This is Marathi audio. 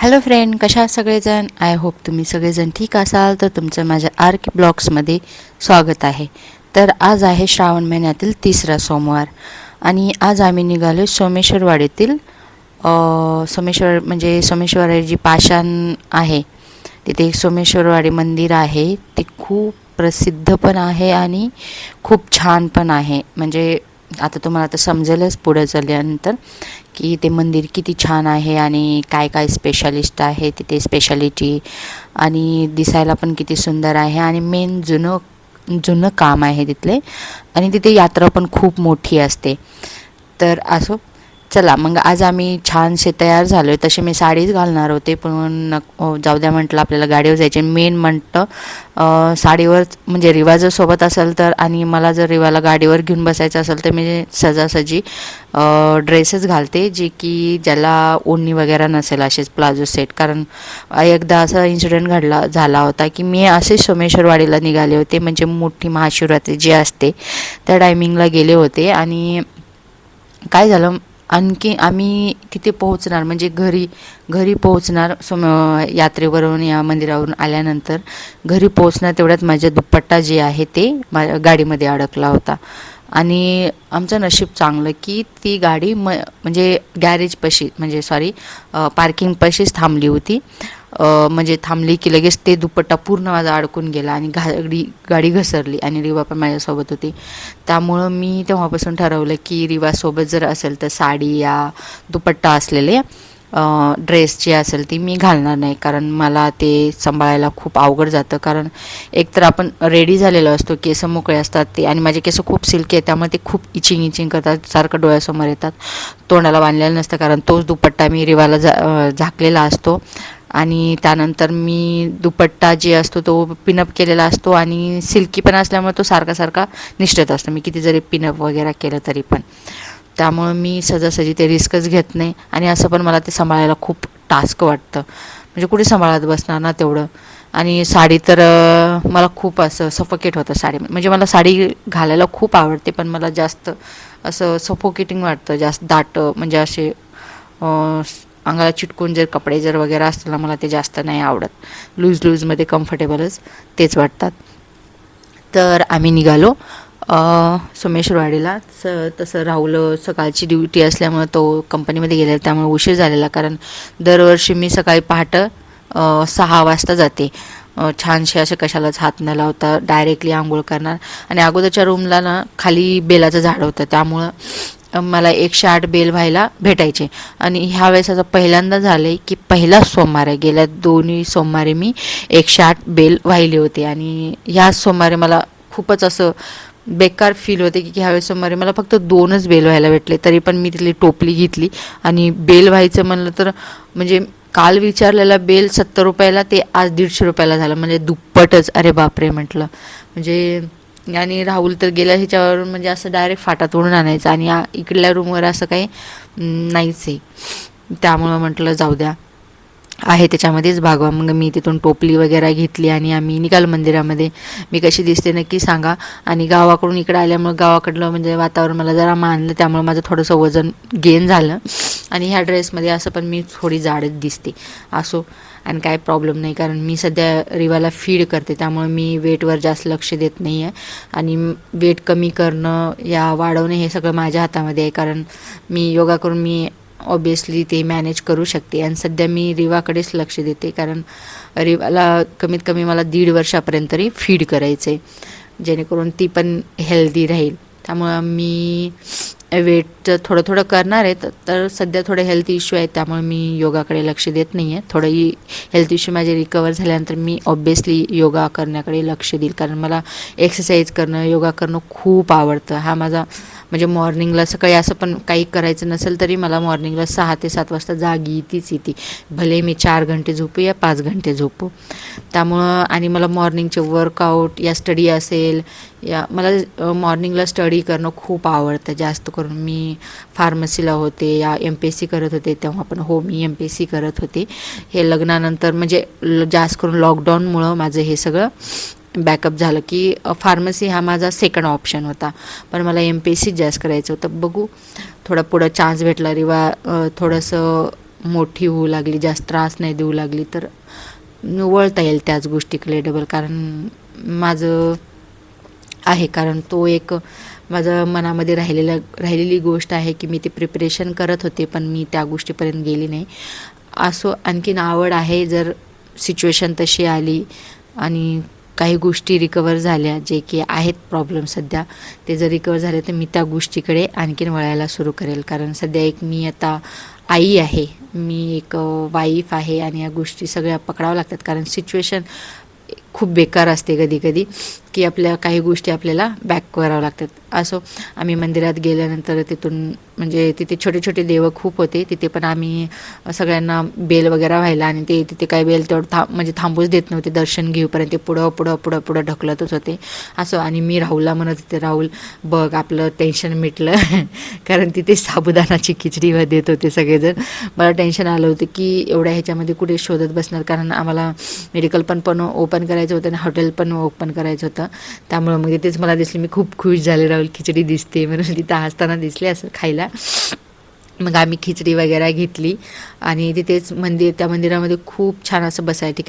हॅलो फ्रेंड कशा सगळेजण? आय होप तुम्ही सगळेजण ठीक असाल. तर तुमचं माझ्या आर के ब्लॉग्समध्ये स्वागत आहे. तर आज आहे श्रावण महिन्यातील तिसरा सोमवार. आणि आज आम्ही निघालो सोमेश्वरवाडीतील सोमेश्वर म्हणजे सोमेश्वराची पाषाण आहे तिथे एक सोमेश्वरवाडी मंदिर आहे. ते खूप प्रसिद्ध पण आहे आणि खूप छान पण आहे. म्हणजे आता तुम्हाला आता समजेलच पुढे चालल्यानंतर. की ते मंदिर किती छान आहे आणि काय काय स्पेशालिस्ट आहे तिथे स्पेशालिटी आणि दिसायला पण किती सुंदर आहे आणि मेन जुनं जुनं काम आहे तिथले. आणि तिथे यात्रा पण खूप मोठी असते. तर असो चला मग आज आम्ही छानसे तयार झालो आहे तसे मी साडीच घालणार होते पण हो, जाऊ द्या म्हटलं आपल्याला गाडीवर जायचे मेन म्हटलं साडीवर म्हणजे रिवाज सोबत असेल तर आणि मला जर रिवाला गाडीवर घेऊन बसायचं असेल तर मी सजासजी ड्रेसेस घालते जे की ज्याला ओढणी वगैरे नसेल असेच प्लाझो सेट. कारण एकदा असा इन्सिडेंट घडला झाला होता की मी असेच सोमेश्वरवाडीला निघाले होते म्हणजे मोठी महाशिवरात्री जी असते त्या टायमिंगला गेले होते. आणि काय झालं आणखी आम्ही तिथे पोहोचणार? म्हणजे घरी घरी पोहोचणार सोम यात्रेवरून या मंदिरावरून आल्यानंतर घरी पोहोचणार तेवढ्यात माझ्या दुपट्टा जे आहे ते माझ्या गाडीमध्ये अडकला होता. आणि आमचं नशीब चांगलं की ती गाडी म म्हणजे गॅरेजपाशी म्हणजे सॉरी पार्किंगपाशीच थांबली होती. म्हणजे थांबली की लगेच ते दुपट्टा पूर्ण माझा अडकून गेला आणि गाडी गाडी घसरली आणि रिवा पण माझ्यासोबत होती. त्यामुळं मी तेव्हापासून ठरवलं की रिवासोबत जर असेल तर साडी या दुपट्टा असलेले ड्रेस जी असेल ती मी घालणार नाही कारण मला ते सांभाळायला खूप अवघड जातं. कारण एकतर आपण रेडी झालेलो असतो केस मोकळे असतात ते आणि माझे केस खूप सिल्की आहेत त्यामुळे ते खूप इचिंग इचिंग करतात सारखं डोळ्यासमोर येतात. तोंडाला बांधलेलं नसतं कारण तोच दुपट्टा मी रिवाला झा झाकलेला असतो. आणि त्यानंतर मी दुपट्टा जे असतो तो पिनअप केलेला असतो आणि सिल्की पण असल्यामुळे तो सारखा सारखा निष्ठत असतो. मी किती जरी पिनअप वगैरे केलं तरी पण. त्यामुळं मी सहजासहजी ते रिस्कच घेत नाही आणि असं पण मला ते सांभाळायला खूप टास्क वाटतं. म्हणजे कुठे सांभाळत बसणार ना तेवढं. आणि साडी तर मला खूप असं सफोकेट होतं साडी. म्हणजे मला साडी घालायला खूप आवडते पण मला जास्त असं सफोकेटिंग वाटतं. जास्त दाट म्हणजे असे अंगाला चिटकून जर कपडे जर वगैरे असतील ना मला ते जास्त नाही आवडत. लूज लूजमध्ये कम्फर्टेबलच तेच वाटतात. तर आम्ही निघालो. सोमेश्वरवाडीला. स तसं राहुल सकाळची ड्युटी असल्यामुळं तो कंपनीमध्ये गेलेला त्यामुळे उशीर झालेला. कारण दरवर्षी मी सकाळी पहाटं सहा वाजता जाते. छानसे असे कशालाच हात न लावता डायरेक्टली आंघोळ करणार. आणि अगोदरच्या रूमला ना खाली बेलाचं झाड होतं. त्यामुळं मला एकशे आठ बेल व्हायला भेटायचे. आणि ह्या वेळेस असं पहिल्यांदा झालं आहे की पहिला सोमवार आहे. गेल्या दोन्ही सोमवारी मी एकशे आठ बेल वाहिले होते. आणि ह्या सोमवारी मला खूपच असं बेकार फील होते की ह्यावेळेस सोमवारी मला फक्त दोनच बेल व्हायला भेटले. तरी पण मी तिथली टोपली घेतली. आणि बेल व्हायचं म्हणलं तर म्हणजे काल विचारलेला बेल सत्तर रुपयाला ते आज दीडशे रुपयाला झालं. म्हणजे दुप्पटच. अरे बापरे म्हटलं. म्हणजे आणि राहुल तर गेला ह्याच्यावरून म्हणजे असं डायरेक्ट फाटात तोडून आणायचं आणि इकडल्या रूमवर असं काही नाहीच आहे. त्यामुळं म्हटलं जाऊ द्या. आहे त्याच्यामध्येच भागवा मग मी तिथून टोपली वगैरे घेतली आणि आम्ही निघाल मंदिरामध्ये. मी कशी दिसते नक्की सांगा. आणि गावाकडून इकडे आल्यामुळं गावाकडलं म्हणजे वातावरण मला जरा मानलं त्यामुळे माझं थोडंसं वजन गेन झालं. आणि ह्या ड्रेसमध्ये असं पण मी थोडी जाडच दिसते. असो आणि काय प्रॉब्लेम नाही कारण मी सध्या रिवाला फीड करते त्यामुळे मी वेटवर जास्त लक्ष देत नाही आहे आणि वेट कमी करणं या वाढवणं हे सगळं माझ्या हातामध्ये आहे कारण मी योगा करून मी ऑब्वियसली ते मॅनेज करू शकते. आणि सध्या मी रिवाकडेच लक्ष देते. कारण रिवाला कमीत कमी मला दीड वर्षापर्यंत तरी फीड करायचं आहे जेणेकरून ती पण हेल्दी राहील. त्यामुळं मी वेट थोडं थोडं करणार आहे. तर- तर सध्या थोडे हेल्थ इश्यू आहेत. त्यामुळे मी योगाकडे लक्ष देत नाही आहे थोडंही हेल्थ इश्यू माझे रिकवर झाल्यानंतर मी ऑब्वियसली योगा करण्याकडे लक्ष देईल. कारण मला एक्सरसाइज करणं योगा करणं खूप आवडतं. हा माझा म्हणजे मॉर्निंगला सकाळी असं पण काही करायचं नसेल तरी मला मॉर्निंगला सहा ते सात वाजता जागी येतीच येते. भले मी चार घंटे झोपू या पाच घंटे झोपू. त्यामुळं आणि मला मॉर्निंगचे वर्कआउट या स्टडी असेल या मला मॉर्निंगला स्टडी करणं खूप आवडतं. जास्त करून मी फार्मसीला होते या एम पी एस सी करत होते तेव्हा पण हो मी एम पी एस सी करत होते. हे लग्नानंतर म्हणजे ल- जास्त करून लॉकडाऊनमुळं माझं हे सगळं. बॅकअप झालं की फार्मसी हा माझा सेकंड ऑप्शन होता. पण मला एम पी एस सी जास्त करायचं होतं. बघू थोडा पुढं चान्स भेटला रिवा थोडंसं मोठी होऊ लागली जास्त त्रास नाही देऊ लागली तर वळता येईल त्याच गोष्टीकडे डबल कारण माझं आहे कारण तो एक माझं मनामध्ये राहिलेला राहिलेली गोष्ट आहे की मी ते प्रिपरेशन करत होते पण मी त्या गोष्टीपर्यंत गेली नाही. असो आणखीन आवड आहे जर सिच्युएशन तशी आली आणि काही गोष्टी रिकवर झाल्या जे की आहेत प्रॉब्लेम सध्या. ते जर रिकवर झाले तर मी त्या गोष्टीकडे आणखीन वळायला सुरू करेल. कारण सध्या एक मी आता आई आहे. मी एक वाईफ आहे आणि या गोष्टी सगळ्या पकडाव्या लागतात. कारण सिच्युएशन खूप बेकार असते कधी कधी की आपल्या काही गोष्टी आपल्याला बॅक कराव्या लागतात. असो आम्ही मंदिरात गेल्यानंतर तिथून म्हणजे तिथे छोटे छोटे देवं खूप होते तिथे पण आम्ही सगळ्यांना बेल वगैरे व्हायला आणि ते तिथे काय बेल तेवढं थांब म्हणजे थांबूच देत नव्हते दर्शन घेऊपर्यंत ते पुढं पुढं पुढं पुढं ढकलतच होते. असो आणि मी राहुलला म्हणत होते राहुल बघ आपलं टेन्शन मिटलं. कारण तिथे साबुदाणाची खिचडी देत होते सगळेजण. मला टेन्शन आलं होतं की एवढ्या ह्याच्यामध्ये कुठे शोधत बसणार? कारण आम्हाला मेडिकल पण पण ओपन करायचं होतं आणि हॉटेल पण ओपन करायचं होतं. त्यामुळं मग तेच मला दिसले मी खूप खुश झाले राहुल खिचडी दिसते म्हणून तिथं हसताना दिसले असं खायला. मग आम्ही खिचडी वगैरे घेतली आणि तिथेच मंदिर त्या मंदिरामध्ये खूप छान असं बसाय ठिकाणी.